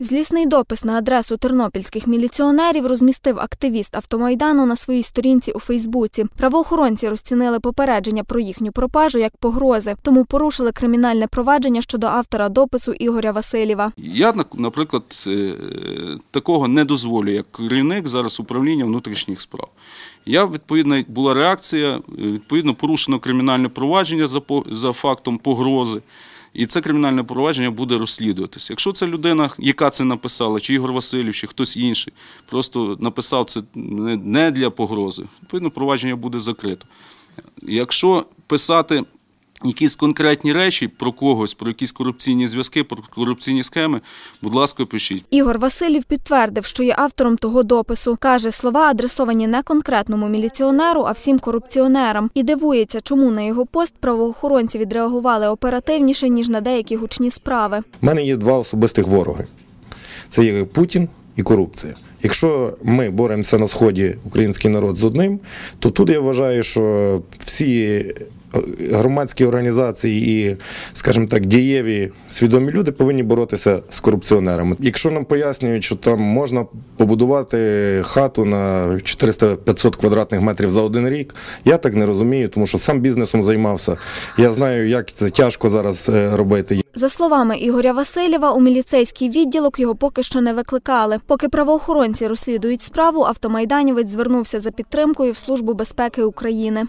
Злісний допис на адресу тернопільських міліціонерів розмістив активіст автомайдану на своїй сторінці у Фейсбуці. Правоохоронці розцінили попередження про їхню пропажу як погрози, тому порушили кримінальне провадження щодо автора допису Ігоря Васильєва. Я, наприклад, е, такого не дозволю як керівник зараз управління внутрішніх справ. Я відповідно була реакція, е, відповідно порушено кримінальне провадження за фактом погрози. І це кримінальне провадження буде розслідуватися. Якщо це людина, яка це написала, чи Ігор Васильович, чи хтось інший, просто написав це не- не для погрози, відповідно, провадження буде закрито. Якщо писати якісь конкретні речі про когось, про якісь корупційні зв'язки, про корупційні схеми, будь ласка, пишіть. Ігор Васильєв підтвердив, що є автором того допису. Каже, слова адресовані не конкретному міліціонеру, а всім корупціонерам. І дивується, чому на його пост правоохоронці відреагували оперативніше, ніж на деякі гучні справи. У мене є два особистих вороги: це є Путін і корупція. Якщо ми боремося на сході український народ з одним, то тут я вважаю, що всі е, громадські організації і, скажімо так, дієві свідомі люди повинні боротися з корупціонерами. Якщо нам пояснюють, що там можна побудувати хату на 400-500 квадратних метрів за один рік, я так не розумію, тому що сам бізнесом займався. Я знаю, як це тяжко зараз е, робити. За словами Ігоря Васильєва, у міліцейський відділок його поки що не викликали. Поки правоохоронці розслідують справу, автомайданівець звернувся за підтримкою в Службу безпеки України.